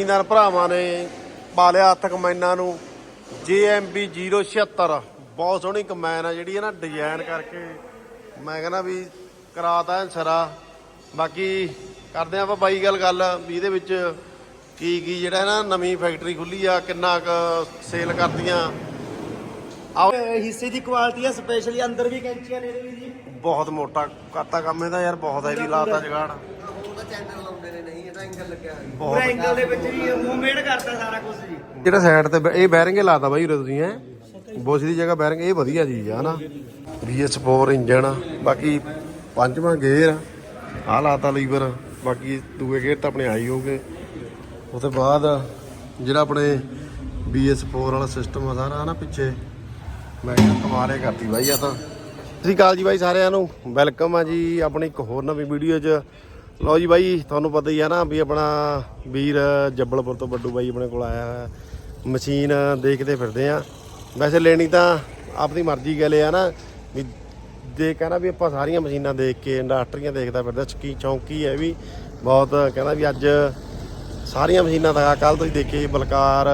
ਜ਼ਿਮੀਂਦਾਰ ਭਰਾਵਾਂ ਨੇ ਪਾ ਲਿਆ ਹੱਥ ਕਮੈਨਾਂ ਨੂੰ। JMB 076 ਬਹੁਤ ਸੋਹਣੀ ਕਮੈਨ ਆ ਜਿਹੜੀ ਹੈ ਨਾ ਡਿਜ਼ਾਈਨ ਕਰਕੇ। ਮੈਂ ਕਹਿੰਦਾ ਵੀ ਕਰਾਤਾ ਸਰਾ। ਬਾਕੀ ਕਰਦੇ ਆਪਾਂ ਬਾਈ ਗੱਲ ਗੱਲ ਵੀ ਇਹਦੇ ਵਿੱਚ ਕੀ ਕੀ ਜਿਹੜਾ ਨਾ ਨਵੀਂ ਫੈਕਟਰੀ ਖੁੱਲੀ ਆ ਕਿੰਨਾ ਕੁ ਸੇਲ ਕਰਦੀਆਂ। ਆਓ। ਹਿੱਸੇ ਦੀ ਕੁਆਲਿਟੀ ਹੈ ਸਪੈਸ਼ਲੀ ਅੰਦਰ ਵੀ ਕੈਂਚੀਆਂ ਨੇ ਇਹਦੇ ਵੀ ਜੀ। ਬਹੁਤ ਮੋਟਾ ਕਰਤਾ ਕੰਮ ਇਹਦਾ ਯਾਰ ਬਹੁਤ ਹੈਵੀ ਲਾਤਾ ਜਗਾੜ। ਉਹਦਾ ਚੈਨਲ ਲਾਉਂਦੇ ਨੇ ਨਹੀਂ ਇਹਦਾ ਐਂਗਲ ਲੱਗਿਆ ਹੋਇਆ। ਬਹੁਤ ਐਂਗਲ ਦੇ ਵਿੱਚ ਵੀ ਹੋਮਮੇਡ ਕਰਤਾ ਸਾਰਾ ਕੁਝ ਜੀ। ਜਿਹੜਾ ਸਾਈਡ ਤੇ ਬ- ਇਹ ਬੈਰਿੰਗੇ ਲਾਤਾ ਬਾਈ ਉਰੇ ਤੁਸੀਂ ਹੈ? ਬੋਸ਼ ਦੀ ਜਗ੍ਹਾ ਬੈਰਿੰਗ ਇਹ ਵਧੀਆ ਚੀਜ਼ ਆ ਨਾ BS4 ਇੰਜਨ ਬਾਕੀ ਪੰਜਵਾਂ ਗੇਅਰ ਆ ਲਾਤਾ ਲੀਵਰ ਬਾਕੀ ਦੂਏ ਗੇਅਰ ਤਾਂ ਆਪਣੇ ਆਈ ਹੋਗੇ ਉਹ ਤੋਂ ਬਾਅਦ ਜਿਹੜਾ ਆਪਣੇ BS4 ਵਾਲਾ ਸਿਸਟਮ ਆ ਸਾਰਾ ਨਾ ਪਿੱਛੇ। ਮੈਂ ਕਿਹਾ ਕਮਾਲੇ ਕਰਤੀ ਬਾਈ ਆ ਤਾਂ। ਸਤਿ ਸ਼੍ਰੀ ਅਕਾਲ ਜੀ ਬਾਈ ਸਾਰਿਆਂ ਨੂੰ ਵੈਲਕਮ ਆ ਜੀ ਆਪਣੀ ਇੱਕ ਹੋਰ ਨਵੀਂ ਵੀਡੀਓ 'ਚ। ਲਓ ਜੀ ਬਾਈ, ਤੁਹਾਨੂੰ ਪਤਾ ਹੀ ਹੈ ਨਾ ਵੀ ਆਪਣਾ ਵੀਰ ਜੱਬਲਪੁਰ ਤੋਂ ਬੱਡੂ ਬਾਈ ਆਪਣੇ ਕੋਲ ਆਇਆ ਹੋਇਆ। ਮਸ਼ੀਨ ਦੇਖਦੇ ਫਿਰਦੇ ਆ। ਵੈਸੇ ਲੈਣੀ ਤਾਂ ਆਪਣੀ ਮਰਜ਼ੀ ਗੱਲ ਹੈ ਨਾ ਵੀ ਦੇ ਕਹਿੰਦਾ ਵੀ ਆਪਾਂ ਸਾਰੀਆਂ ਮਸ਼ੀਨਾਂ ਦੇਖ ਕੇ, ਇੰਡਸਟਰੀਆਂ ਦੇਖਦਾ ਫਿਰਦਾ, ਚਕੀ ਚੌਂਕੀ ਹੈ ਵੀ। ਬਹੁਤ ਕਹਿੰਦਾ ਵੀ ਅੱਜ ਸਾਰੀਆਂ ਮਸ਼ੀਨਾਂ ਦਾ ਕੱਲ ਤੁਸੀਂ ਦੇਖੀ ਬਲਕਾਰ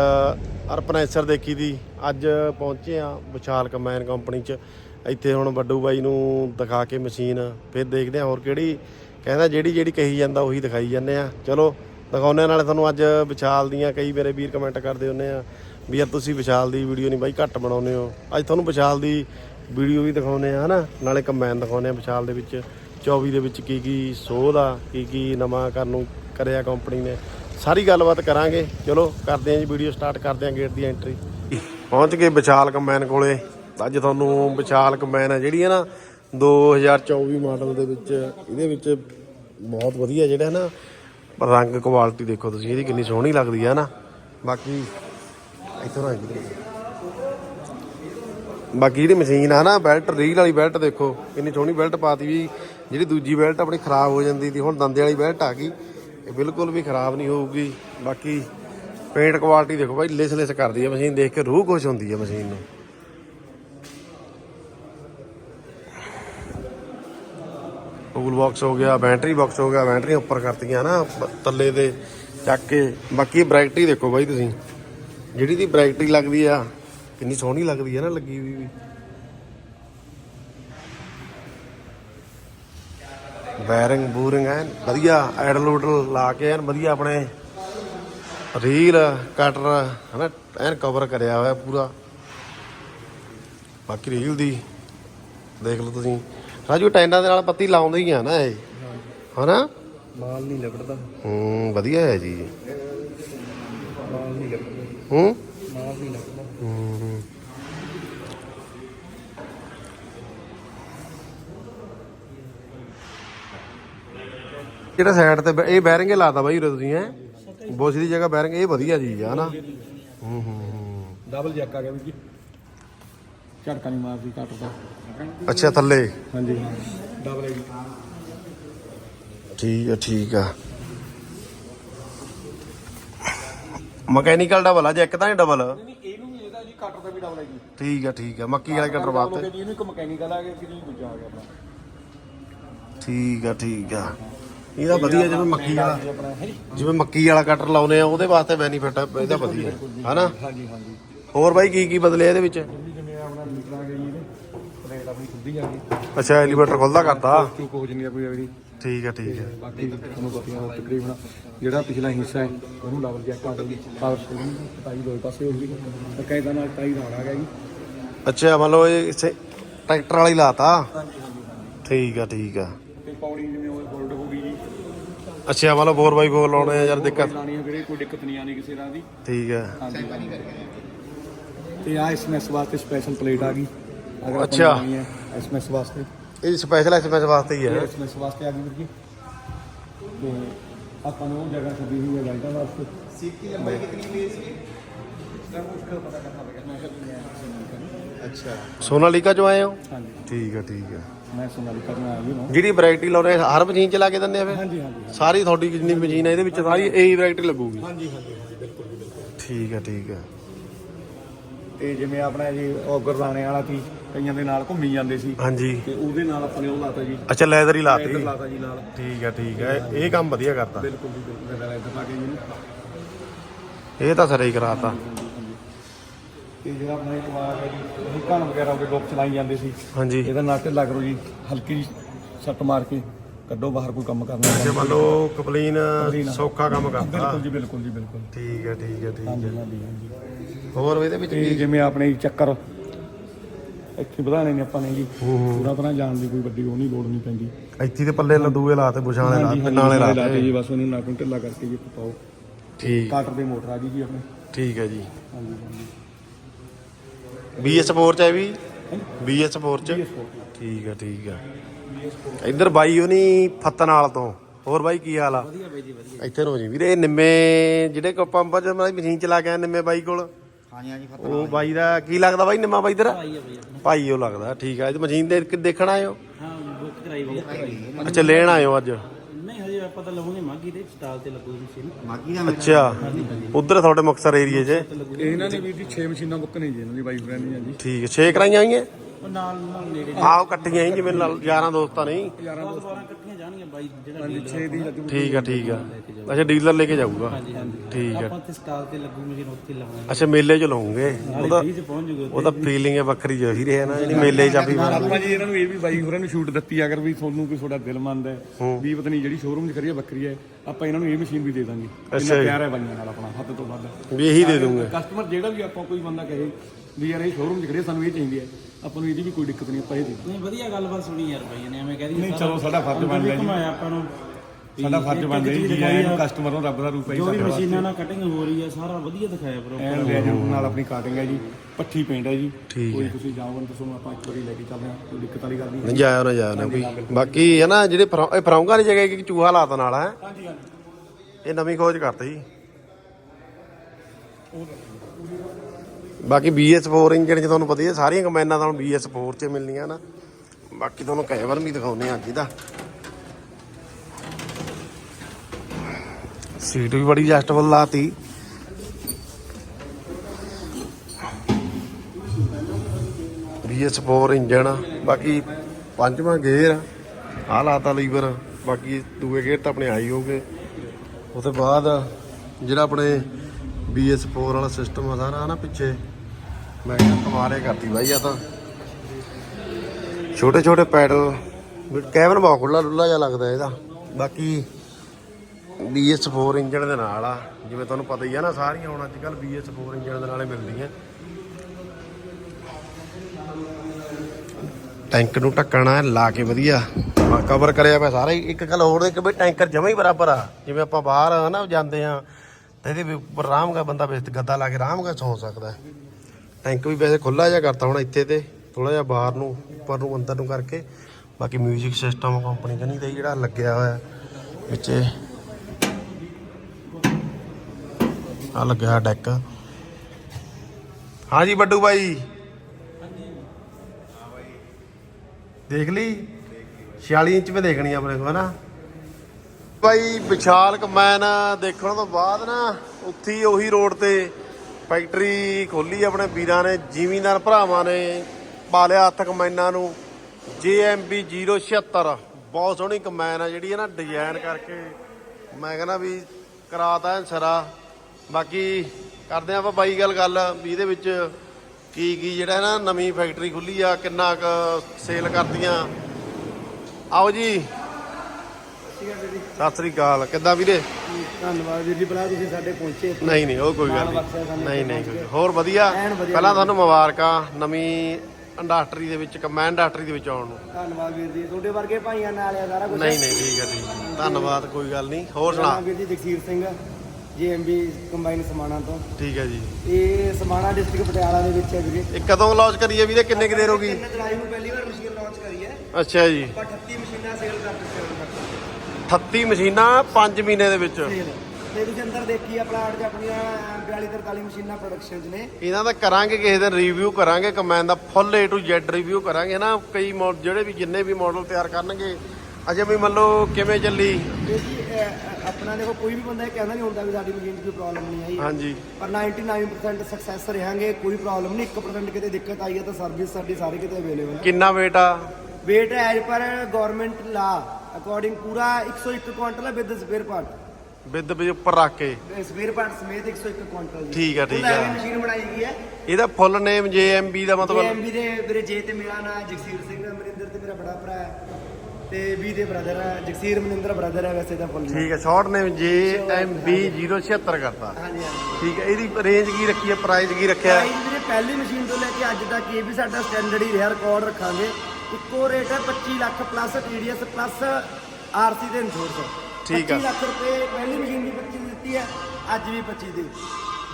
ਅਰਪਨੈਸਰ ਦੇਖੀ ਦੀ। ਅੱਜ ਪਹੁੰਚੇ ਆ ਵਿਸ਼ਾਲ ਕੰਬਾਈਨ ਕੰਪਨੀ ਚ। ਇੱਥੇ ਹੁਣ ਵੱਡੂ ਬਾਈ ਨੂੰ ਦਿਖਾ ਕੇ ਮਸ਼ੀਨ, ਫਿਰ ਦੇਖਦੇ ਆ ਹੋਰ ਕਿਹੜੀ ਕਹਿੰਦਾ ਜਿਹੜੀ ਜਿਹੜੀ ਕਹੀ ਜਾਂਦਾ ਉਹੀ ਦਿਖਾਈ ਜਾਂਦੇ ਆ। ਚਲੋ, ਦਿਖਾਉਂਦੇ ਆ ਨਾਲੇ ਤੁਹਾਨੂੰ ਅੱਜ ਵਿਸ਼ਾਲ ਦੀਆਂ ਕਈ ਮੇਰੇ ਵੀਰ ਕਮੈਂਟ ਕਰਦੇ ਹੁੰਦੇ ਆ ਵੀ ਯਾਰ ਤੁਸੀਂ ਵਿਸ਼ਾਲ ਦੀ ਵੀਡੀਓ ਨਹੀਂ ਬਾਈ, ਘੱਟ ਬਣਾਉਂਦੇ ਹੋ। ਅੱਜ ਤੁਹਾਨੂੰ ਵਿਸ਼ਾਲ ਦੀ ਵੀਡੀਓ ਵੀ ਦਿਖਾਉਂਦੇ ਆ, ਹਨਾ? ਨਾਲੇ ਕੰਬਾਈਨ ਦਿਖਾਉਂਦੇ ਆ ਵਿਸ਼ਾਲ ਦੇ ਵਿੱਚ। 24 ਦੇ ਵਿੱਚ ਕੀ ਕੀ ਸੋਧ ਆ, ਕੀ ਕੀ ਨਵਾਂ ਕਰਨ ਨੂੰ ਕਰਿਆ ਕੰਪਨੀ ਨੇ। ਸਾਰੀ ਗੱਲਬਾਤ ਕਰਾਂਗੇ। ਚਲੋ, ਕਰਦੇ ਆਂ ਜੀ ਵੀਡੀਓ ਸਟਾਰਟ ਕਰਦੇ ਆਂ ਗੇਟ ਦੀ ਐਂਟਰੀ ਪਹੁੰਚ ਗਏ ਵਿਸ਼ਾਲ ਕੰਬਾਈਨ ਕੋਲੇ। ਅੱਜ ਤੁਹਾਨੂੰ ਵਿਸ਼ਾਲ ਕੰਬਾਈਨ ਆ, ਜਿਹੜੀ ਹੈ ਨਾ 2024 ਮਾਡਲ ਦੇ ਵਿੱਚ ਇਹਦੇ ਵਿੱਚ ਬਹੁਤ ਵਧੀਆ ਜਿਹੜਾ ਨਾ ਰੰਗ ਕੁਆਲਿਟੀ ਦੇਖੋ ਤੁਸੀਂ, ਇਹਦੀ ਕਿੰਨੀ ਸੋਹਣੀ ਲੱਗਦੀ ਹੈ ਨਾ। ਬਾਕੀ ਇੱਥੋਂ ਰੰਗ ਬਾਕੀ ਜਿਹੜੀ ਮਸ਼ੀਨ ਆ ਨਾ ਬੈਲਟ ਰੀਲ ਵਾਲੀ ਬੈਲਟ ਦੇਖੋ, ਕਿੰਨੀ ਸੋਹਣੀ ਬੈਲਟ ਪਾਤੀ ਵੀ, ਜਿਹੜੀ ਦੂਜੀ ਬੈਲਟ ਆਪਣੀ ਖਰਾਬ ਹੋ ਜਾਂਦੀ ਸੀ, ਹੁਣ ਦੰਦੇ ਵਾਲੀ ਬੈਲਟ ਆ ਗਈ, ਇਹ ਬਿਲਕੁਲ ਵੀ ਖਰਾਬ ਨਹੀਂ ਹੋਊਗੀ। ਬਾਕੀ ਪੇਂਟ ਕੁਆਲਿਟੀ ਦੇਖੋ ਭਾਈ ਲਿਸ ਲਿਸ ਕਰਦੀ ਹੈ ਮਸ਼ੀਨ ਦੇਖ ਕੇ ਰੂਹ ਖੁਸ਼ ਹੁੰਦੀ ਹੈ ਮਸ਼ੀਨ ਨੂੰ। ਟੂਲ ਬਾਕਸ ਹੋ ਗਿਆ ਬੈਟਰੀ ਬਾਕਸ ਹੋ ਗਿਆ ਬੈਟਰੀਆਂ ਉੱਪਰ ਕਰਤੀਆਂ ਨਾ ਬ- ਥੱਲੇ ਦੇ ਚੱਕ ਕੇ। ਬਾਕੀ ਬ੍ਰੈਕਟਰੀ ਦੇਖੋ ਬਾਈ ਤੁਸੀਂ। ਜਿਹੜੀ ਦੀ ਬ੍ਰੈਕਟਰੀ ਲੱਗਦੀ ਆ, ਕਿੰਨੀ ਸੋਹਣੀ ਲੱਗਦੀ ਆ ਨਾ ਲੱਗੀ ਵੀ ਵੀ। ਬੈਰਿੰਗ ਬੂਰਿੰਗ ਐਨ, ਵਧੀਆ ਐਡਲ ਉਡਲ ਲਾ ਕੇ ਐਨ, ਵਧੀਆ ਆਪਣੇ ਰੀਲ ਕਟਰ ਹਨਾ, ਐਨ ਕਵਰ ਕਰਿਆ ਹੋਇਆ ਪੂਰਾ। ਬਾਕੀ ਰੀਲ ਦੀ ਦੇਖ ਲਓ ਤੁਸੀਂ। ਰਾਜੂ ਟੈਂਡਾਂ ਦੇ ਨਾਲ ਪੱਤੀ ਲਾਉਂਦੇ ਹੀ ਆ ਨਾ ਇਹ। ਹਨਾ? ਮਾਲ ਨਹੀਂ ਲੱਗਦਾ ਹੂੰ ਵਧੀਆ ਹੈ ਜੀ। ਮਾਲ ਨਹੀਂ ਲੱਗਦਾ ਹੂੰ? ਮਾਲ ਨਹੀਂ ਲੱਗਦਾ ਹੂੰ ਜਿਹੜਾ ਸਾਈਡ ਤੇ ਇਹ ਬੈਰਿੰਗ ਲਾਤਾ ਬਾਈ ਉਰੇ ਤੁਸੀਂ ਹੈ? ਬੋਸ਼ ਦੀ ਜਗ੍ਹਾ ਬੈਰਿੰਗ ਇਹ ਵਧੀਆ ਚੀਜ਼ ਆ ਨਾ। ਹੂੰ ਹੂੰ ਹੂੰ। ਡਬਲ ਜੈਕ ਆ ਗਿਆ ਵੀ ਜੀ। ਝਟਕਾ ਨਹੀਂ ਮਾਰਦੀ ਕੱਟ ਦਾ ਅੱਛਾ ਥੱਲੇ। ਹਾਂਜੀ ਡਬਲ ਹੈ ਠੀਕ ਆ ਠੀਕ ਆ। ਮਕੈਨੀਕਲ ਡਬਲ ਆ ਜੇ ਇੱਕ ਤਾਂ ਨਹੀਂ ਡਬਲ ਨਹੀਂ ਇਹਨੂੰ ਵੀ ਇਹਦਾ ਜੀ ਕੱਟਰ ਦਾ ਵੀ ਡਬਲ ਹੈ ਜੀ। ਠੀਕ ਆ ਠੀਕ ਆ। ਮੱਕੀ ਵਾਲੇ ਕਟਰ ਵਾਸਤੇ ਇਹਨੂੰ ਇੱਕ ਮਕੈਨੀਕਲ ਆ ਗਿਆ ਕਿ ਨਹੀਂ ਦੂਜਾ ਆ ਗਿਆ ਆਪਣਾ। ਠੀਕ ਆ ਠੀਕ ਆ। ਇਹਦਾ ਵਧੀਆ ਜਿਵੇਂ ਮੱਕੀ ਵਾਲਾ ਜਿਵੇਂ ਮੱਕੀ ਵਾਲਾ ਕਟਰ ਲਾਉਨੇ ਆ ਉਹਦੇ ਵਾਸਤੇ ਬੈਨੀਫਿਟ ਆ ਇਹਦਾ ਵਧੀਆ। ਹਨਾ? ਹਾਂਜੀ ਹਾਂਜੀ। ਹੋਰ ਬਾਈ ਕੀ ਕੀ ਬਦਲਿਆ ਇਹਦੇ ਵਿੱਚ ਜਿੰਨੀ ਜਿਵੇਂ ਆਪਣਾ ਮੀਟਰ ਆ ਗਿਆ ਜੀ ਇਹਦੇ ਖੁੱਲੀ ਆ ਗਈ ਅੱਛਾ ਐਲੀਵੇਟਰ ਖੁੱਲਦਾ ਕਰਤਾ ਚੂਕ ਹੋ ਜਿੰਨੀ ਕੋਈ ਅਗਲੀ ਠੀਕ ਆ ਠੀਕ ਆ ਬਾਕੀ ਤੁਹਾਨੂੰ ਪਤਾ ਹੈ ਤਕਰੀਬਨ ਜਿਹੜਾ ਪਿਛਲਾ ਹਿੱਸਾ ਹੈ ਉਹਨੂੰ ਡਬਲ ਜੈਕ ਆ ਗਿਆ ਜੀ ਪਾਵਰ ਸਟੀਅਰਿੰਗ ਟਾਈ ਦੋਏ ਪਾਸੇ ਹੋ ਗਈ। ਬਕਾਇਦਾ ਨਾਲ ਟਾਈ ਆ ਗਿਆ ਜੀ। ਅੱਛਾ ਮੰਨ ਲਓ ਇਹ ਇਸੇ ਟਰੈਕਟਰ ਵਾਲੀ ਲਾਤਾ? ਠੀਕ ਆ ਠੀਕ ਆ। ਤੇ ਪੌੜੀ ਜਿਵੇਂ ਉਹ ਫੋਲਡ ਹੋ ਗਈ ਜੀ। ਅੱਛਾ ਮੰਨ ਲਓ 4x4 ਲਾਉਣੇ ਆ ਯਾਰ ਦਿੱਕਤ। ਲਾਣੀ ਵੀਰੇ ਕੋਈ ਦਿੱਕਤ ਨਹੀਂ ਆਣੀ ਕਿਸੇ ਤਰ੍ਹਾਂ ਦੀ ਠੀਕ ਆ। ਹਾਂਜੀ। ਤੇ ਆ ਐਸਐਮਐਸ ਵਾਸਤੇ ਸਪੈਸ਼ਲ ਪਲੇਟ ਆ ਗਈ। ਅਗਰ ਅੱਛਾ। ਐਸਐਮਐਸ ਵਾਸਤੇ। ਇਹ ਸਪੈਸ਼ਲ ਐਸਐਮਐਸ ਵਾਸਤੇ ਹੀ ਹੈ। ਐਸਐਮਐਸ ਵਾਸਤੇ ਆ ਗਈ ਵੀਰ ਜੀ। ਤੇ ਆਪਾਂ ਨੂੰ ਉਹ ਜਗ੍ਹਾ ਛੱਡੀ ਹੋਈ ਹੈ ਲਾਈਟਾਂ ਵਾਸਤੇ। ਸੀਟ ਦੀ ਲੰਬਾਈ ਕਿੰਨੀ ਪਈ ਸੀ ਸਰ ਮੁਸ਼ਕਲ ਪਤਾ ਕਰਨਾ ਪਵੇਗਾ ਮੈਂ ਕਿਹਾ ਅੱਛਾ। ਸੋਨਾਲੀਕਾ ਚੋਂ ਆਏ ਹੋ? ਹਾਂਜੀ। ਠੀਕ ਆ ਠੀਕ ਆ ਮੈਂ ਸੁਣਾਲੀ ਕਰਨਾ ਆਇਆ ਜੀ ਨਾ ਜਿਹੜੀ ਵੈਰਾਈਟੀ ਲਾਉਣੇ ਆ, ਹਰ ਮਸ਼ੀਨ ਚ ਲਾ ਕੇ ਦਿੰਦੇ ਆ ਫਿਰ? ਹਾਂਜੀ ਹਾਂਜੀ ਸਾਰੀ ਤੁਹਾਡੀ ਜਿੰਨੀ ਮਸ਼ੀਨ ਹੈ ਇਹਦੇ ਵਿੱਚ ਸਾਰੀ ਇਹੀ ਵੈਰਾਈਟੀ ਲੱਗੂਗੀ? ਹਾਂਜੀ ਹਾਂਜੀ ਹਾਂਜੀ ਬਿਲਕੁਲ ਜੀ, ਬਿਲਕੁਲ। ਠੀਕ ਆ ਠੀਕ ਆ ਤੇ ਜਿਵੇਂ ਆਪਣਾ ਜੀ ਔਗਰ ਲਾਣੇ ਵਾਲਾ ਸੀ ਕਈਆਂ ਦੇ ਨਾਲ ਘੁੰਮੀ ਜਾਂਦੇ ਸੀ। ਹਾਂਜੀ। ਤੇ ਉਹਦੇ ਨਾਲ ਆਪਾਂ ਨੇ ਉਹ ਲਾਤਾ ਜੀ। ਅੱਛਾ ਲੈਦਰ ਹੀ ਲਾਤੀ। ਇੱਧਰ ਲਾਤਾ ਜੀ ਨਾਲ। ਠੀਕ ਆ ਠੀਕ ਆ ਇਹ ਕੰਮ ਵਧੀਆ ਕਰਤਾ। ਬਿਲਕੁਲ ਜੀ ਬਿਲਕੁਲ। ਇਹਦਾ ਇੱਧਰ ਲਾ ਕੇ ਜੀ। ਇਹ ਤਾਂ ਸਰੇ ਹੀ ਕਰਾਤਾ। ਤੇ ਜਿਹੜਾ ਆਪਣਾ ਇੱਕ ਵਾਰ ਹੈ ਜੀ ਘਣ ਵਗੈਰਾ ਹੋ ਕੇ ਲੋਕ ਚਲਾਈ ਜਾਂਦੇ ਸੀ। ਹਾਂਜੀ। ਇਹਦਾ ਨਾਲ ਢਿੱਲਾ ਕਰੋ ਜੀ। ਹਲਕੀ ਸੱਟ ਮਾਰ ਕੇ ਕੱਢੋ ਬਾਹਰ ਕੋਈ ਕੰਮ ਕਰਨਾ। ਜੇ ਮੰਨ ਲਓ ਕਪਲੀਨ। ਸੌਖਾ ਕੰਮ ਕਰਦਾ ਬਿਲਕੁਲ ਜੀ ਬਿਲਕੁਲ ਜੀ ਬਿਲਕੁਲ। ਠੀਕ ਹੈ ਠੀਕ ਹੈ ਠੀਕ ਹੈ। ਹੋਰ ਇਹਦੇ ਵਿੱਚ ਜਿਵੇਂ ਆਪਣੇ ਚੱਕਰ ਇੱਥੇ ਵਧਾਣੇ ਨੇ ਆਪਾਂ ਨੇ ਜੀ। ਪੂਰਾ ਪਰਾਂ ਜਾਣ ਦੀ ਕੋਈ ਵੱਡੀ ਉਹ ਨਹੀਂ ਲੋੜ ਨਹੀਂ ਪੈਂਦੀ। ਇੱਥੇ ਦੇ ਪੱਲੇ ਲੰਦੂਏ ਲਾਤੇ ਹਾਂਜੀ, ਲਾਤੇ ਨਾਲੇ ਲਾਤੇ ਜੀ ਬਸ ਉਹਨੂੰ ਨਾਕੋਂ ਢਿੱਲਾ ਕਰਕੇ ਜੀ ਪਾਓ। ਠੀਕ। ਕਾਟਰ ਦੇ ਮੋਟਰ ਆ ਗਈ ਜੀ ਆਪਣੇ। ਠੀਕ ਹੈ ਜੀ। ਹਾਂਜੀ ਹਾਂਜੀ। BS4 ਚ ਹੈ ਵੀ? BS4 ਚ? ਠੀਕ ਹੈ ਠੀਕ ਹੈ। ਇੱਧਰ ਬਾਈ ਉਹਨੀ ਫੱਤਨਾਲ ਤੋਂ। ਹੋਰ ਬਾਈ ਕੀ ਹਾਲ ਆ? ਵਧੀਆ ਬਾਈ ਜੀ ਵਧੀਆ। ਇੱਥੇ ਰੋ ਜੀ ਵੀਰੇ ਇਹ ਨਿੰਮੇ ਜਿਹੜੇ ਕੋ ਪੰਪਾਂ ਚ ਮਸ਼ੀਨ ਚਲਾ ਕੇ ਨਿੰਮੇ ਬਾਈ ਕੋਲ। ਹਾਂਜੀ ਹਾਂਜੀ ਉਹ ਬਾਈ ਦਾ ਕੀ ਲੱਗਦਾ ਬਾਈ ਨਿੰਮਾ ਬਾਈ ਤੇਰਾ? ਭਾਈ ਉਹ ਲੱਗਦਾ ਠੀਕ ਆ। ਇਹ ਮਸ਼ੀਨ ਦੇ ਦੇਖਣ ਆਇਓ ਹਾਂ? ਬੁੱਕ ਕਰਾਈ ਵੀ ਹੈ ਅੱਛਾ ਲੈਣ ਆਇਓ ਅੱਜ? ਨਹੀਂ ਹਜੇ ਆਪਾਂ ਤਾਂ ਲਵਾਂਗੇ ਮਾਗੀ ਦੇ ਸਟਾਲ ਤੇ ਲੱਗੂ ਮਸ਼ੀਨ। ਮਾਗੀ ਦਾ ਅੱਛਾ ਉਧਰ ਤੁਹਾਡੇ ਮੁਕਤਸਰ ਏਰੀਏ 'ਚ? ਇਹਨਾਂ ਨੇ ਵੀਰ ਜੀ 6 ਮਸ਼ੀਨਾਂ ਬੁੱਕ ਨੇ ਜੀ ਇਹਨਾਂ ਦੀ ਬਾਈ ਫਰੈਂਡ ਨੇ ਜੀ। ਠੀਕ ਹੈ 6 ਕਰਾਈਆਂ ਆਈਆਂ ਉਹ ਨਾਲ ਨਾਲ ਨੇੜੇ ਆਓ ਕੱਟੀਆਂ ਹੀ ਜਿਵੇਂ ਨਾਲ ਯਾਰਾਂ ਦੋਸਤਾਂ ਨਹੀਂ 12 ਇਕੱਠੀਆਂ ਜਾਣਗੀਆਂ ਬਾਈ ਜਿਹੜਾ 6 ਦੀ ਲੱਗੂ ਠੀਕ ਆ ਠੀਕ ਆ। ਅੱਛਾ ਡੀਲਰ ਲੈ ਕੇ ਜਾਊਗਾ? ਠੀਕ ਆ। ਆਪਾਂ ਤੇ ਸਟਾਲ ਤੇ ਲੱਗੂ ਮਸ਼ੀਨ ਉੱਥੇ ਹੀ ਲਵਾਂਗੇ। ਅੱਛਾ ਮੇਲੇ 'ਚ ਲਾਉਂਗੇ। ਉਹਦਾ ਫ੍ਰੀ ਚ ਪਹੁੰਚ ਜੂਗੇ ਉਹਦਾ ਫੀਲਿੰਗ ਹੈ ਵੱਖਰੀ ਜਿਹੀ ਰਿਹਾ ਨਾ ਜਿਹੜੀ ਮੇਲੇ 'ਚ ਆਪੀ ਆਪਾਂ ਜੀ ਇਹਨਾਂ ਨੂੰ ਇਹ ਵੀ ਬਾਈ ਹੋਰਾਂ ਨੂੰ ਛੂਟ ਦਿੱਤੀ ਅਗਰ ਵੀ ਤੁਹਾਨੂੰ ਕੋਈ ਤੁਹਾਡਾ ਦਿਲ ਮੰਨਦਾ ਹੈ ਵੀ ਪਤਾ ਨਹੀਂ ਜਿਹੜੀ ਸ਼ੋਰੂਮ 'ਚ ਖੜੀ ਹੈ ਵੱਖਰੀ ਹੈ ਆਪਾਂ ਇਹਨਾਂ ਨੂੰ ਇਹ ਮਸ਼ੀਨ ਵੀ ਦੇ ਦਾਂਗੇ। ਅੱਛਾ ਇੰਨਾ। ਪਿਆਰ ਹੈ ਬਾਈਆਂ ਨਾਲ ਆਪਣਾ ਹੱਦ ਤੋਂ ਵੱਧ। ਵੀ ਇਹੀ ਦੇ ਦੂੰਗੇ। ਕਸਟਮਰ ਜਿਹੜਾ ਵੀ ਆਪਾਂ ਕੋਈ ਬੰਦਾ ਕਹੇ ਵੀ ਯਾਰ ਇਹ ਸ਼ੋਰੂਮ 'ਚ ਖੜੀ ਹੈ ਸਾਨੂੰ ਇਹ ਚਾਹੀਦੀ ਹੈ। ਆਪਾਂ ਨੂੰ ਇਹਦੀ ਵੀ ਕੋਈ ਦਿੱਕਤ ਨਹੀਂ ਆਪਾਂ ਇਹ ਦੇ। ਨਹੀਂ ਵਧੀਆ ਗੱਲਬਾਤ ਸੁਣੀ ਯਾਰ ਬਾਈ ਨੇ ਐਵੇਂ ਕਹਿ ਨਹੀਂ, ਚਲੋ ਸਾਡਾ ਫਰਜ਼ ਬਣਦਾ ਜੀ। ਘੁਮਾਇਆ ਆਪਾਂ ਨੂੰ ਸਾਡਾ ਫਰਜ਼ ਬਣਦਾ ਜੀ ਜੀ ਆਇਆਂ ਨੂੰ। ਕਸਟਮਰ ਨੂੰ ਰੱਬ ਦਾ ਰੂਪ ਹੈ ਜੀ ਜੋ ਵੀ। ਮਸ਼ੀਨਾਂ ਨਾਲ ਕਟਿੰਗ ਹੋ ਰਹੀ ਹੈ ਸਾਰਾ ਵਧੀਆ ਦਿਖਾਇਆ ਬਰੋ ਐਨ ਰੇਜਨ ਨਾਲ ਆਪਣੀ ਕਾਟਿੰਗ ਹੈ ਜੀ ਪੱਠੀ ਪੇਂਟ ਹੈ ਜੀ ਕੋਈ ਤੁਸੀਂ ਜਾਓਗੇ ਤਾਂ ਤੁਹਾਨੂੰ ਆਪਾਂ ਇੱਕ ਵਾਰੀ ਲੈ ਕੇ ਚੱਲਦੇ ਹਾਂ ਕੋਈ ਦਿੱਕਤ ਵਾਲੀ ਗੱਲ ਨਹੀਂ ਜਾਇਆ ਨਾ ਜਾਇਆ ਨਾ ਕੋਈ ਬਾਕੀ ਹੈ ਨਾ ਜਿਹੜੇ ਫਰੌ- ਇਹ ਫਰੌਂਗਾ ਦੀ ਜਗ੍ਹਾ ਇੱਕ ਚੂਹਾ ਲਾਤਾ ਨਾਲ ਹੈ ਹਾਂਜੀ ਹਾਂਜੀ ਇਹ ਨਵੀਂ ਖੋਜ ਕਰਤੀ ਬਾਕੀ BS4 ਇੰਜਣ ਚ ਤੁਹਾਨੂੰ ਪਤਾ ਹੀ ਹੈ ਸਾਰੀਆਂ ਕੰਬਾਈਨਾਂ ਤੁਹਾਨੂੰ BS4 ਚ ਮਿਲਣੀਆਂ ਨਾ ਬਾਕੀ ਤੁਹਾਨੂੰ ਕੈਵਰ ਵੀ ਦਿਖਾਉਨੇ ਆ ਅੱਜ ਇਹਦਾ ਸੀਟ ਵੀ ਬੜੀ ਐਡਜਸਟੇਬਲ ਲਾਤੀ। BS4 ਇੰਜਣ ਬਾਕੀ ਪੰਜਵਾਂ ਗੇਅਰ ਆ ਲਾਤਾ ਲੀਵਰ, ਬਾਕੀ ਦੂਏ ਗੇਅਰ ਤਾਂ ਆਪਣੇ ਆਈ ਹੋਗੇ ਉਹ ਤੋਂ ਬਾਅਦ ਜਿਹੜਾ ਆਪਣੇ BS4 ਵਾਲਾ ਸਿਸਟਮ ਆ ਸਾਰਾ ਨਾ ਪਿੱਛੇ। ਮੈਂ ਕਿਹਾ ਕਮਾਰੇ ਕਰਤੀ ਬਾਈ ਆ ਤਾਂ। ਛੋਟੇ ਛੋਟੇ ਪੈਡਲ ਕੈਬਨ ਬਹੁਤ ਖੁੱਲਾ ਡੁੱਲਾ ਜਿਹਾ ਲੱਗਦਾ ਇਹਦਾ। ਬਾਕੀ BS4 ਇੰਜਣ ਦੇ ਨਾਲ ਆ, ਜਿਵੇਂ ਤੁਹਾਨੂੰ ਪਤਾ ਹੀ ਆ ਨਾ, ਸਾਰੀਆਂ ਹੁਣ ਅੱਜ ਕੱਲ BS4 ਇੰਜਣ ਦੇ ਨਾਲੇ ਮਿਲਦੀਆਂ। ਟੈਂਕ ਨੂੰ ਢੱਕਣਾ, ਲਾ ਕੇ ਵਧੀਆ। ਕਵਰ ਕਰਿਆ ਪਿਆ ਸਾਰਾ ਇੱਕ ਗੱਲ ਹੋਰ ਦੇ ਕਿ ਬਈ ਟੈਂਕਰ ਜਮਾ ਹੀ ਬਰਾਬਰ ਆ। ਜਿਵੇਂ ਆਪਾਂ ਬਾਹਰ ਨਾ ਜਾਂਦੇ ਆ, ਤੇ ਇਹਦੇ ਉੱਪਰ ਆਰਾਮ ਦਾ ਬੰਦਾ ਬੇਸਤ ਗੱਦਾ ਲਾ ਕੇ ਆਰਾਮ ਨਾਲ ਸੌ ਸਕਦਾ। ਹੈ। ਟੈਂਕ ਵੀ ਵੈਸੇ ਖੁੱਲਾ ਜਿਹਾ ਕਰਤਾ ਹੁਣ ਇੱਥੇ ਤੇ ਥੋੜਾ ਜਿਹਾ ਬਾਹਰ ਨੂੰ, ਉੱਪਰ ਨੂੰ, ਅੰਦਰ ਨੂੰ ਕਰਕੇ। ਬਾਕੀ 뮤직 ਸਿਸਟਮ ਕੰਪਨੀ ਦਾ ਜਿਹੜਾ ਲੱਗਿਆ ਹੋਇਆ ਵਿੱਚ। ਆ ਲੱਗਿਆ ਡੈਕ ਹਾਂਜੀ ਬੱਡੂ ਬਾਈ। ਦੇਖ ਲਈ? 46 ਇੰਚ ਵੀ ਦੇਖਣੀ ਆ ਆਪਣੇ ਕੋ ਹਨਾ? ਬਾਈ, ਵਿਸ਼ਾਲ ਕਮੈਨ ਦੇਖਣ ਤੋਂ ਬਾਅਦ ਨਾ, ਉੱਥੇ ਉਹੀ ਰੋਡ ਤੇ ਫੈਕਟਰੀ ਖੋਲੀ ਆਪਣੇ ਵੀਰਾਂ ਨੇ, ਜ਼ਿਮੀਂਦਾਰ ਭਰਾਵਾਂ ਨੇ ਪਾਲਿਆ ਹੱਥ ਕਮੈਨਾਂ ਨੂੰ। JMB 076 ਬਹੁਤ ਸੋਹਣੀ ਕਮੈਨ ਆ ਜਿਹੜੀ ਹੈ ਨਾ ਡਿਜ਼ਾਈਨ ਕਰਕੇ। ਮੈਂ ਕਹਿੰਦਾ ਵੀ ਕਰਾਤਾ ਐਨ ਸਿਰਾ। ਬਾਕੀ ਕਰਦੇ ਆਪਾਂ ਬਾਈ ਗੱਲ ਗੱਲ ਵੀ ਇਹਦੇ ਵਿੱਚ ਕੀ ਕੀ ਜਿਹੜਾ ਨਾ ਨਵੀਂ ਫੈਕਟਰੀ ਖੁੱਲੀ ਆ, ਕਿੰਨਾ ਕੁ ਸੇਲ ਕਰਦੀਆਂ। ਆਓ ਜੀ ਸਤਿ ਸ੍ਰੀ ਅਕਾਲ। ਕਿੱਦਾਂ ਵੀਰੇ? ਧੰਨਵਾਦ ਵੀਰ ਜੀ ਬਲਾ ਤੁਸੀਂ ਸਾਡੇ ਪਹੁੰਚੇ ਨਹੀਂ ਨਹੀਂ ਉਹ ਕੋਈ ਗੱਲ ਨਹੀਂ। ਨਹੀਂ ਨਹੀਂ ਕੋਈ ਹੋਰ ਵਧੀਆ? ਪਹਿਲਾਂ ਤੁਹਾਨੂੰ ਮੁਬਾਰਕਾਂ ਨਵੀਂ ਇੰਡਸਟਰੀ ਦੇ ਵਿੱਚ ਕਮੈਨ ਇੰਡਸਟਰੀ ਦੇ ਵਿੱਚ ਆਉਣ ਨੂੰ। ਧੰਨਵਾਦ ਵੀਰ ਜੀ ਤੁਹਾਡੇ ਵਰਗੇ ਭਾਈਆਂ ਨਾਲ ਆ ਸਾਰਾ ਕੁਝ ਨਹੀਂ ਨਹੀਂ ਠੀਕ ਹੈ ਠੀਕ। ਧੰਨਵਾਦ ਕੋਈ ਗੱਲ ਨਹੀਂ। ਹੋਰ ਸੁਣਾ। ਵੀਰ ਜੀ ਜਗਸੀਰ ਸਿੰਘ ਜੀਐਮਬੀ ਕੰਬਾਈਨ ਸਮਾਣਾ ਤੋਂ। ਠੀਕ ਹੈ ਜੀ। ਇਹ ਸਮਾਣਾ ਡਿਸਟ੍ਰਿਕਟ ਪਟਿਆਲਾ ਦੇ ਵਿੱਚ ਹੈ ਵੀਰੇ। ਇਹ ਕਦੋਂ ਲਾਂਚ ਕਰੀਏ ਵੀਰੇ? ਕਿੰਨੇ ਕੁ ਦੇਰ ਹੋ ਗਈ? ਤਿੰਨ ਜੁਲਾਈ ਨੂੰ ਪਹਿਲੀ ਵਾਰ ਮਸ਼ੀਨ ਲਾਂਚ ਕਰੀ ਹੈ। ਅੱਛਾ ਜੀ। ਆਪਾਂ 38 ਮਸ਼ੀਨਾਂ ਸੇਲ ਕਰ ਤੱਕ 38 ਮਸ਼ੀਨਾਂ 5 ਮਹੀਨੇ ਦੇ ਵਿੱਚ। ਤੇ ਤੁਸੀਂ ਅੰਦਰ ਦੇਖੀ ਆ ਪਲਾਟ 'ਚ ਆਪਣੀਆਂ 42 43 ਮਸ਼ੀਨਾਂ ਪ੍ਰੋਡਕਸ਼ਨ 'ਚ ਨੇ। ਇਹਨਾਂ ਦਾ ਕਰਾਂਗੇ ਕਿਸੇ ਦਿਨ ਰਿਵਿਊ ਕਰਾਂਗੇ ਕਮੈਨ ਦਾ full A to Z review ਕਰਾਂਗੇ ਨਾ ਕਈ ਮੋ- ਜਿਹੜੇ ਵੀ ਜਿੰਨੇ ਵੀ ਮਾਡਲ ਤਿਆਰ ਕਰਨਗੇ ਅਜੇ ਵੀ ਮੰਨ ਲਓ ਕਿਵੇਂ ਚੱਲੀ? ਅ, ਆਪਣਾ ਦੇਖੋ ਕੋਈ ਵੀ ਬੰਦਾ ਇਹ ਕਹਿੰਦਾ ਨਹੀਂ ਹੁੰਦਾ ਵੀ ਸਾਡੀ ਮਸ਼ੀਨ 'ਚ ਕੋਈ ਪ੍ਰੋਬਲਮ ਨਹੀਂ ਆਈ। ਹਾਂਜੀ। ਪਰ 99% ਸਕਸੈਸ ਰਹਾਂਗੇ ਕੋਈ ਪ੍ਰੋਬਲਮ ਨਹੀਂ 1% ਕਿਤੇ ਦਿੱਕਤ ਆਈ ਹੈ ਤਾਂ ਸਰਵਿਸ ਸਾਡੀ ਸਾਰੇ ਕਿਤੇ ਅਵੇਲੇਬਲ ਕਿੰਨਾ weight ਆ? Weight as per government law according ਪੂਰਾ 101 ਕੁਆਂਟਲ ਹੈ ਵਿਦ ਸਪੇਅਰ ਪਾਰਟ। ਵਿਦ ਵੀ ਉੱਪਰ ਰੱਖ ਕੇ। ਸਵੇਰ ਪਾਰਟ ਸਮੇਤ 101 ਕੁਇੰਟਲ ਜੀ। ਠੀਕ ਆ, ਠੀਕ ਉਹ ਆ। ਮਸ਼ੀਨ ਬਣਾਈ ਗਈ ਹੈ। ਇਹਦਾ ਫੁੱਲ ਨੇਮ JMB ਦਾ ਮਤਲਬ ਐਮਬੀ ਦੇ ਵੀਰੇ ਜੇ ਤੇ ਮੇਰਾ ਨਾਂ ਜਗਸੀਰ ਸਿੰਘ ਮਨਿੰਦਰ ਤੇ ਮੇਰਾ ਬੜਾ ਭਰਾ ਹੈ। ਤੇ ਵੀ ਦੇ ਬ੍ਰਦਰ ਹੈ ਜਗਸੀਰ ਮਨਿੰਦਰ ਬ੍ਰਦਰ ਹੈ ਵੈਸੇ ਤਾਂ ਫੁੱਲ ਠੀਕ ਹੈ ਸ਼ਾਰਟ ਨੇਮ JMB 076 ਕਰਤਾ। ਹਾਂਜੀ ਹਾਂਜੀ। ਠੀਕ ਹੈ ਇਹਦੀ ਰੇਂਜ ਕੀ ਰੱਖੀ ਹੈ ਪ੍ਰਾਈਸ ਕੀ ਰੱਖਿਆ ਪ੍ਰਾਈਸ ਵੀਰੇ ਪਹਿਲੀ ਮਸ਼ੀਨ ਤੋਂ ਲੈ ਕੇ ਅੱਜ ਤੱਕ ਇਹ ਵੀ ਸਾਡਾ ਸਟੈਂਡਰਡ ਹੀ ਰਿਹਾ ਰਿਕਾਰਡ ਰੱਖਾਂਗੇ। ਇੱਕੋ ਰੇਟ ਹੈ 25 lakh plus TDS plus RC ਦੇ ਇੰਸ਼ੋਰੈਂਸ ਠੀਕ ਆ। 25 ਲੱਖ ਰੁਪਏ ਪਹਿਲੀ ਮਸ਼ੀਨ ਦੀ 25 ਦੀ ਦਿੱਤੀ ਹੈ ਅੱਜ ਵੀ 25 ਦੀ।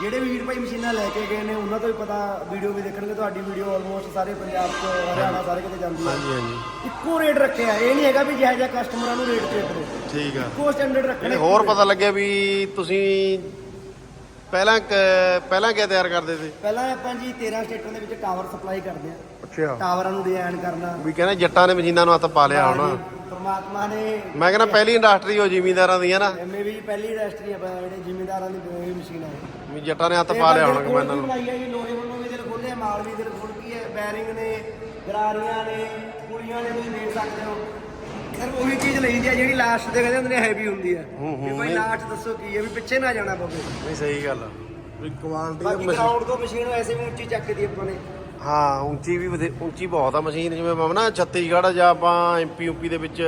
ਜਿਹੜੇ ਵੀ ਵੀਰ ਭਾਈ ਮਸ਼ੀਨਾਂ ਲੈ ਕੇ ਗਏ ਨੇ ਉਹਨਾਂ ਤੋਂ ਵੀ ਪਤਾ ਵੀਡੀਓ ਵੀ ਦੇਖਣਗੇ। ਤੁਹਾਡੀ ਵੀਡੀਓ ਆਲਮੋਸਟ ਸਾਰੇ ਪੰਜਾਬ ਚ ਹਰਿਆਣਾ ਸਾਰੇ ਕਿਤੇ ਜਾਂਦੀ ਹੈ। ਹਾਂਜੀ ਹਾਂਜੀ। ਇੱਕੋ ਰੇਟ ਰੱਖਿਆ। ਇਹ ਨਹੀਂ ਹੈਗਾ ਵੀ ਜਿਹੋ ਜਿਹਾ ਕਸਟਮਰਾਂ ਨੂੰ ਰੇਟ ਤੇ ਕਰੋ ਠੀਕ ਆ। ਇੱਕੋ ਸਟੈਂਡਰਡ ਰੱਖਣਾ ਇਹ ਹੋਰ ਪਤਾ ਲੱਗਿਆ ਵੀ ਤੁਸੀਂ ਪਹਿਲਾਂ ਕ- ਪਹਿਲਾਂ ਕਿਆ ਤਿਆਰ ਕਰਦੇ ਸੀ? ਪਹਿਲਾਂ ਆਪਾਂ ਜੀ 13 ਸਟੇਟਾਂ ਦੇ ਵਿੱਚ ਟਾਵਰ ਸਪਲਾਈ ਕਰਦੇ ਆ ਅੱਛਾ। ਟਾਵਰਾਂ ਨੂੰ ਡਿਜ਼ਾਈਨ ਕਰਨਾ। ਵੀ ਕਹਿੰਦੇ ਜੱਟਾਂ ਨੇ ਮਸ਼ੀਨਾਂ ਨੂੰ ਹੱਥ ਪਾ ਲਿਆ ਹੁਣ। ਪਰਮਾਤਮਾ ਨੇ ਮੈਂ ਕਹਿੰਦਾ ਪਹਿਲੀ ਇੰਡਸਟਰੀ ਹੋ ਜ਼ਿਮੀਂਦਾਰਾਂ ਦੀ ਹੈ ਨਾ। ਐਮਏ ਵੀ ਪਹਿਲੀ ਇੰਡਸਟਰੀ ਆ ਜਿਹੜੇ ਜ਼ਿਮੀਂਦਾਰਾਂ ਦੀ ਬਣਾਈ ਮਸ਼ੀਨ ਹੈ ਵੀ ਜੱਟਾਂ ਨੇ ਹੱਥ ਪਾ ਲਿਆ ਹੁਣ ਕਮਾਂਡਾਂ ਨੂੰ। ਬਣਾਈ ਹੈ ਜੀ ਲੋਹੇ ਵੱਲੋਂ ਵੀ ਦਿਲ ਖੋਲੇ ਮਾਲਵੀ ਦਿਲ ਖੋਲ ਕੀ ਹੈ ਬੈਰਿੰਗ ਨੇ ਗਰਾਰੀਆਂ ਨੇ ਪੁਲੀਆਂ ਨੇ ਤੁਸੀਂ ਦੇਖ ਸਕਦੇ ਹੋ। ਸਰ ਉਹੀ ਚੀਜ਼ ਲਈਦੀ ਆ ਜਿਹੜੀ ਲਾਸਟ ਤੇ ਕਹਿੰਦੇ ਹੁੰਦੇ ਨੇ ਹੈਵੀ ਹੁੰਦੀ ਹੈ ਵੀ ਭਾਈ ਲਾਸਟ ਦੱਸੋ ਕੀ ਹੈ ਵੀ ਪਿੱਛੇ ਨਾ ਜਾਣਾ ਪਵੇ। ਨਹੀਂ ਸਹੀ ਗੱਲ ਆ। ਵੀ ਕੁਆਲਿਟੀ ਬਾਕੀ ਗਰਾਊਂਡ ਤੋਂ ਮਸ਼ੀਨ ਵੈਸੇ ਵੀ ਉੱਚੀ ਚੱਕਦੀ ਆਪਾਂ ਨੇ। ਹਾਂ ਉੱਚੀ ਵੀ ਵਧੇ- ਉੱਚੀ ਬਹੁਤ ਆ ਮਸ਼ੀਨ ਜਿਵੇਂ ਮਾਮਾ ਛੱਤੀਸਗੜ੍ਹ ਜਾਂ ਆਪਾਂ ਐਮਪੀ ਯੂਪੀ ਦੇ ਵਿੱਚ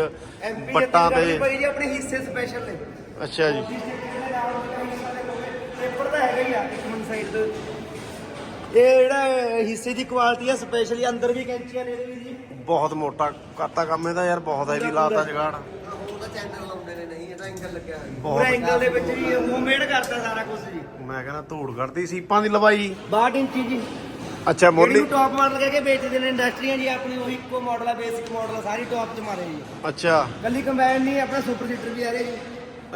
ਐਮਪੀ ਬੱਟਾਂ ਤੇ ਤੇ ਭਾਈ ਜੀ ਆਪਣੇ ਹਿੱਸੇ ਸਪੈਸ਼ਲ ਨੇ। ਅੱਛਾ ਜੀ। ਪੇਪਰ ਤਾਂ ਹੈਗਾ ਹੀ ਆ ਇੱਕ ਮਨ ਸਾਈਡ ਤੇ। ਇਹ ਜਿਹੜਾ ਹਿੱਸੇ ਦੀ ਕੁਆਲਿਟੀ ਆ ਸਪੈਸ਼ਲੀ ਅੰਦਰ ਵੀ ਕੈਂਚੀਆਂ ਨੇ ਇਹਦੇ ਵੀ ਜੀ। ਬਹੁਤ ਮੋਟਾ ਕਰਤਾ ਕੰਮ ਇਹਦਾ ਯਾਰ ਬਹੁਤ ਹੈਵੀ ਲਾਤਾ ਜਗਾੜ। ਉਹਦਾ ਚੈਨਲ ਲਾਉਂਦੇ ਨੇ ਨਹੀਂ ਇਹਦਾ ਐਂਗਲ ਲੱਗਿਆ ਹੋਇਆ। ਬਹੁਤ। ਐਂਗਲ ਦੇ ਵਿੱਚ ਵੀ ਹੋਮਮੇਡ ਕਰਦਾ ਸਾਰਾ ਕੁਝ ਜੀ। ਮੈਂ ਕਹਿੰਦਾ ਧੂੜ ਕੱਢਦੀ ਸੀਪਾਂ ਦੀ ਲਵਾਈ। 62 ਇੰਚੀ ਜੀ। ਅੱਛਾ ਜਿਹੜੀ ਮੋਢੀ ਨੂੰ ਟੌਪ ਮਾਡਲ ਕਹਿ ਕੇ ਵੇਚਦੇ ਨੇ ਇੰਡਸਟਰੀਆਂ ਜੀ ਆਪਣੀ ਉਹੀ ਇੱਕੋ ਮਾਡਲ ਆ ਬੇਸਿਕ ਮਾਡਲ ਆ ਸਾਰੀ ਟੌਪ 'ਚ ਮਾਰੇ ਜੀ। ਅੱਛਾ। ਕੱਲੀ ਕੰਬਾਈਨ ਨਹੀਂ ਆਪਣਾ ਸੁਪਰ ਸੀਟਰ ਵੀ ਆ ਰਿਹਾ ਜੀ।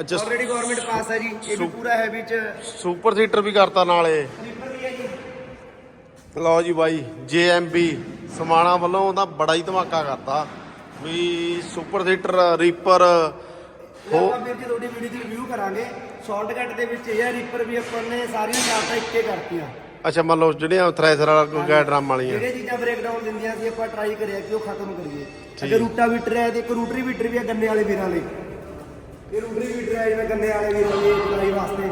ਅੱਛਾ ਆਲਰੇਡੀ ਗਵਰਨਮੈਂਟ ਪਾਸ ਹੈ ਜੀ ਇਹ ਵੀ ਸੁ- ਪੂਰਾ ਹੈਵੀ 'ਚ। ਸੁਪਰ ਸੀਟਰ ਵੀ ਕਰਤਾ ਨਾਲੇ। ਸਲੀਪਰ ਵੀ ਹੈ ਜੀ। ਲਓ ਜੀ ਬਾਈ JMB ਸਮਾਣਾ ਵੱਲੋਂ ਉਹਦਾ ਬੜਾ ਹੀ ਧਮਾਕਾ ਕਰਤਾ। ਵੀ ਸੁਪਰ ਸੀਟਰ ਰੀਪਰ ਇਹ ਆਪਾਂ ਵੀਰ ਜੀ ਤੁਹਾਡੀ ਵੀਡੀਓ ਦੀ ਰਿਵਿਊ ਕਰਾਂਗੇ। ਸ਼ਾਰਟਕਟ ਦੇ ਵਿੱਚ ਇਹ ਰੀਪਰ ਵੀ ਆਪਾਂ ਨੇ ਸਾਰੀਆਂ ਚਾਰਟਾਂ ਇੱਕੇ ਕਰਤੀਆਂ। ਅੱਛਾ ਮੰਨ ਲਓ ਜਿਹੜੀਆਂ ਥ੍ਰੈਸ਼ਰ ਵਾਲਾ ਕੋਈ ਗਾਇ ਡਰਮ ਵਾਲੀਆਂ। ਜਿਹੜੇ ਚੀਜ਼ਾਂ ਬ੍ਰੇਕਡਾਊਨ ਦਿੰਦੀਆਂ ਸੀ ਆਪਾਂ ਟਰਾਈ ਕਰਿਆ ਕਿ ਉਹ ਖਤਮ ਕਰੀਏ। ਅਗਰ ਰੂਟਾ ਵੀਟਰ ਹੈ ਤੇ ਇੱਕ ਰੂਟਰੀ ਵੀਟਰ ਵੀ ਹੈ ਗੰਨੇ ਵਾਲੇ ਵੀਰਾਂ ਲਈ। ਇਹ ਰੂਟਰੀ ਵੀਟਰ ਹੈ ਜਿਵੇਂ ਗੰਨੇ ਵਾਲੇ ਵੀਰਾਂ ਲਈ ਗੁਡਾਈ ਵਾਸਤੇ।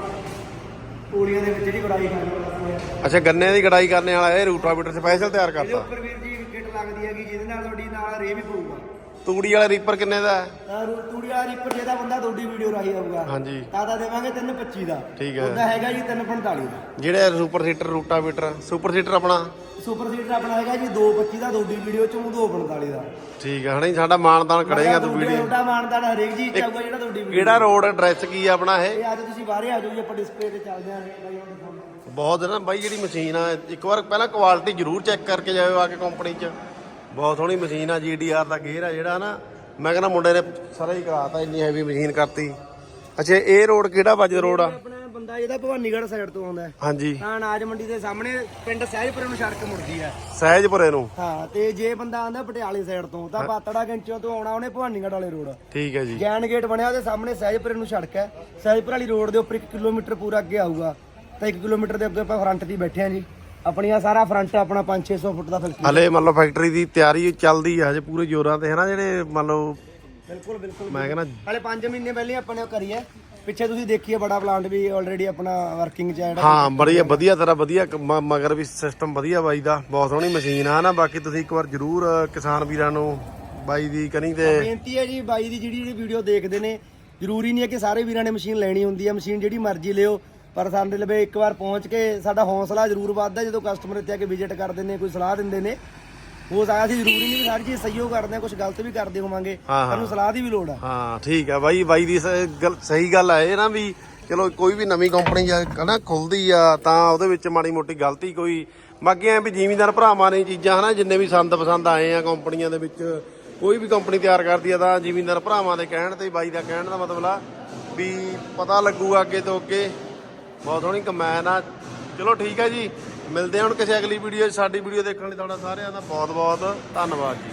ਪੂੜੀਆਂ ਦੇ ਵਿੱਚ ਜਿਹੜੀ ਗੁਡਾਈ ਕਰਨ ਹੈ। ਅੱਛਾ ਗੰਨੇ ਦੀ ਕਢਾਈ ਕਰਨ ਵਾਲਾ ਇਹ ਰੂਟਾਵੀਟਰ ਸਪੈਸ਼ਲ ਤਿਆਰ ਇਹਦੇ ਕਰਤਾ। ਉੱਪਰ ਵੀਰ ਜੀ ਕਿਟ ਲੱਗਦੀ ਹੈਗੀ ਜਿਹਦੇ ਨਾਲ ਤੁਹਾਡੀ ਨਾਲ ਰੇ ਵੀ ਪਊਗਾ। ਤੂੜੀ ਵਾਲਾ ਰੀਪਰ ਕਿੰਨੇ ਦਾ? ਹੈ ਤੂੜੀ ਵਾਲਾ ਰੀਪਰ ਜਿਹਦਾ ਬੰਦਾ ਤੁਹਾਡੀ ਵੀਡੀਓ ਰਾਹੀਂ ਆਊਗਾ। ਹਾਂਜੀ। ਤਾਂ ਤਾਂ ਦੇਵਾਂਗੇ 325 ਦਾ। ਠੀਕ ਹੈ। ਉਹਦਾ ਹੈਗਾ ਜੀ 345 ਦਾ। ਜਿਹੜੇ super seater rotavator super seater ਆਪਣਾ? ਸੁਪਰ ਸੀਟਰ ਆਪਣਾ ਹੈਗਾ ਜੀ 225 ਦਾ ਤੁਹਾਡੀ ਵੀਡੀਓ ਚੋਂ 245 ਦਾ। ਠੀਕ ਹੈ ਹਣੀ ਸਾਡਾ ਮਾਨਦਾਨ ਕਰੇਗਾ ਤੂੰ ਵੀਡੀਓ ਤੁਹਾਡਾ ਮਾਨਦਾਨ ਹਰੇਕ ਜੀ ਚਾਹੂਗਾ ਜਿਹੜਾ ਤੁਹਾਡੀ ਵੀਡੀਓ ਕਿਹੜਾ ਰੋਡ ਐਡਰੈਸ ਕੀ ਆ ਆਪਣਾ ਇਹ? ਇਹ ਅੱਜ ਤੁਸੀਂ ਬਾਹਰੇ ਆ ਜਾਓ ਜੀ ਆਪਾਂ ਡਿਸਪਲੇ ਤੇ ਚੱਲਦੇ ਆਂ। ਬਾਈ ਹੁਣ ਦਿਖਾਉਂਦੇ ਬਹੁਤ ਨਾ ਬਾਈ ਜਿਹੜੀ ਮਸ਼ੀਨ ਆ ਇੱਕ ਵਾਰ ਪਹਿਲਾਂ ਕੁਆਲਿਟੀ ਜ਼ਰੂਰ ਚੈੱਕ ਕਰਕੇ ਜਾਇਓ ਆ ਕੇ ਕੰਪਨੀ 'ਚ। ਬਹੁਤ ਸੋਹਣੀ ਮਸ਼ੀਨ ਆ GDR ਦਾ ਗੇਅਰ ਆ ਜਿਹੜਾ ਨਾ। ਮੈਂ ਕਹਿੰਦਾ ਮੁੰਡੇ ਨੇ ਸਾਰਾ ਹੀ ਕਰਾਤਾ ਇੰਨੀ ਹੈਵੀ ਮਸ਼ੀਨ ਕਰਤੀ। ਅੱਛਾ ਇਹ ਰੋਡ ਕਿਹੜਾ ਵੱਜ ਰੋਡ ਆ? ਆਪਣਾ ਬੰਦਾ ਜਿਹਦਾ ਭਵਾਨੀਗੜ੍ਹ ਸਾਈਡ ਤੋਂ ਆਉਂਦਾ ਹਾਂਜੀ। ਤਾਂ ਅਨਾਜ ਮੰਡੀ ਦੇ ਸਾਹਮਣੇ ਪਿੰਡ ਸਹਿਜਪੁਰ ਨੂੰ ਸੜਕ ਮੁੜਦੀ ਹੈ। ਸਹਿਜਪੁਰੇ ਨੂੰ? ਹਾਂ ਤੇ ਜੇ ਬੰਦਾ ਆਂਦਾ ਪਟਿਆਲੇ ਸਾਈਡ ਤੋਂ ਤਾਂ ਪਾਤੜਾ ਗੰਚਿਆਂ ਤੋਂ ਆਉਣਾ ਉਹਨੇ ਭਵਾਨੀਗੜ੍ਹ ਵਾਲੇ ਰੋਡ ਠੀਕ ਹੈ ਜੀ। ਜੈਨ ਗੇਟ ਬਣਿਆ ਉਹਦੇ ਸਾਹਮਣੇ ਸਹਿਜਪੁਰ ਨੂੰ ਸੜਕ ਹੈ। ਸਹਿਜਪੁਰ ਵਾਲੀ ਰੋਡ ਦੇ ਉੱਪਰ 1 ਕਿਲੋਮੀਟਰ ਪੂਰਾ ਅੱਗੇ ਆਊਗਾ। ਤਾਂ 1 ਕਿਲੋਮੀਟਰ ਦੇ ਅੱਗੇ ਆਪਾਂ ਫਰੰਟ ਤੇ ਬੈਠੇ ਆਂ ਜੀ। ਆਪਣੀਆਂ ਸਾਰਾ ਫਰੰਟ ਆਪਣਾ 5-600 ਫੁੱਟ ਦਾ ਫਲਕੀ ਹਲੇ ਮੰਨ ਲਓ ਫੈਕਟਰੀ ਦੀ ਤਿਆਰੀ ਚੱਲਦੀ ਆ ਹਜੇ ਪੂਰੇ ਜ਼ੋਰਾਂ ਤੇ ਹੈ ਨਾ ਜਿਹੜੇ ਮੰਨ ਲਓ ਬਿਲਕੁਲ ਬਿਲਕੁਲ। ਮੈਂ ਕਹਿੰਦਾ ਹਲੇ 5 ਮਹੀਨੇ ਪਹਿਲੇ ਆਪਾਂ ਨੇ ਉਹ ਕਰੀ ਹੈ। ਪਿੱਛੇ ਤੁਸੀਂ ਦੇਖੀਏ ਬੜਾ ਪਲਾਂਟ ਵੀ ਆਲਰੇਡੀ ਆਪਣਾ ਵਰਕਿੰਗ ਚ ਹੈ ਜਿਹੜਾ। ਹਾਂ ਬੜੀ ਵਧੀਆ ਤਰ੍ਹਾਂ ਵਧੀਆ ਮ- ਮਗਰ ਵੀ ਸਿਸਟਮ ਵਧੀਆ ਬਾਈ ਦਾ। ਬਹੁਤ ਸੋਹਣੀ ਮਸ਼ੀਨ ਆ ਨਾ ਬਾਕੀ ਤੁਸੀਂ ਇੱਕ ਵਾਰ ਜ਼ਰੂਰ ਅ, ਕਿਸਾਨ ਵੀਰਾਂ ਨੂੰ ਬਾਈ ਦੀ ਕਨੀ ਤੇ ਬੇਨਤੀ ਹੈ ਜੀ ਬਾਈ ਦੀ ਜਿਹੜੀ ਜਿਹੜੀ ਵੀਡੀਓ ਦੇਖਦੇ ਨੇ ਜ਼ਰੂਰੀ ਨਹੀਂ ਹੈ ਕਿ ਸਾਰੇ ਵੀਰਾਂ ਨੇ ਮਸ਼ੀਨ ਲੈਣੀ ਹੁੰਦੀ ਹੈ। ਮਸ਼ੀਨ ਜਿਹੜੀ ਮਰਜ਼ੀ ਲਿਓ। ਪਰ ਸਾਡੇ ਲਵੇ ਇੱਕ ਵਾਰ ਪਹੁੰਚ ਕੇ ਸਾਡਾ ਹੌਸਲਾ ਜ਼ਰੂਰ ਵੱਧਦਾ ਜਦੋਂ ਕਸਟਮਰ ਇੱਥੇ ਆ ਕੇ ਵਿਜ਼ਿਟ ਕਰਦੇ ਨੇ ਕੋਈ ਸਲਾਹ ਦਿੰਦੇ ਨੇ। ਹੋ ਸਕਦਾ ਸੀ ਜ਼ਰੂਰੀ ਨਹੀਂ ਵੀ ਸਾਰੀ ਚੀਜ਼ ਸਹੀਓ ਕਰਦੇ ਆ ਕੁਝ ਗਲਤ ਵੀ ਕਰਦੇ ਹੋਵਾਂਗੇ ਹਾਂ, ਹਾਂ। ਸਾਨੂੰ ਸਲਾਹ ਦੀ ਵੀ ਲੋੜ ਆ। ਹਾਂ ਠੀਕ ਆ ਬਾਈ ਬਾਈ ਦੀ ਸ- ਗੱਲ ਸਹੀ ਗੱਲ ਆ ਇਹ ਨਾ ਵੀ ਚਲੋ ਕੋਈ ਵੀ ਨਵੀਂ ਕੰਪਨੀ ਜਾਂ ਹਨਾ ਖੁੱਲਦੀ ਆ ਤਾਂ ਉਹਦੇ ਵਿੱਚ ਮਾੜੀ ਮੋਟੀ ਗਲਤੀ ਕੋਈ ਬਾਕੀ ਐ ਵੀ ਜ਼ਿਮੀਂਦਾਰ ਭਰਾਵਾਂ ਨੇ ਚੀਜ਼ਾਂ ਹਨਾ ਜਿੰਨੇ ਵੀ ਸੰਦ ਪਸੰਦ ਆਏ ਆ ਕੰਪਨੀਆਂ ਦੇ ਵਿੱਚ ਕੋਈ ਵੀ ਕੰਪਨੀ ਤਿਆਰ ਕਰਦੀ ਆ ਤਾਂ ਜ਼ਿਮੀਂਦਾਰ ਭਰਾਵਾਂ ਦੇ ਕਹਿਣ ਤੇ ਬਾਈ ਦਾ ਕਹਿਣ ਦਾ ਮਤਲਬ ਆ ਵੀ ਪਤਾ ਲੱਗੂਗਾ ਅੱਗੇ ਤੋਂ ਅੱਗੇ। ਬਹੁਤ ਸੋਹਣੀ ਕਮੈਨ ਆ। ਚਲੋ ਠੀਕ ਹੈ ਜੀ। ਮਿਲਦੇ ਹਾਂ ਹੁਣ ਕਿਸੇ ਅਗਲੀ ਵੀਡੀਓ 'ਚ। ਸਾਡੀ ਵੀਡੀਓ ਦੇਖਣ ਲਈ ਤੁਹਾਡਾ ਸਾਰਿਆਂ ਦਾ ਬਹੁਤ ਬਹੁਤ ਧੰਨਵਾਦ ਜੀ।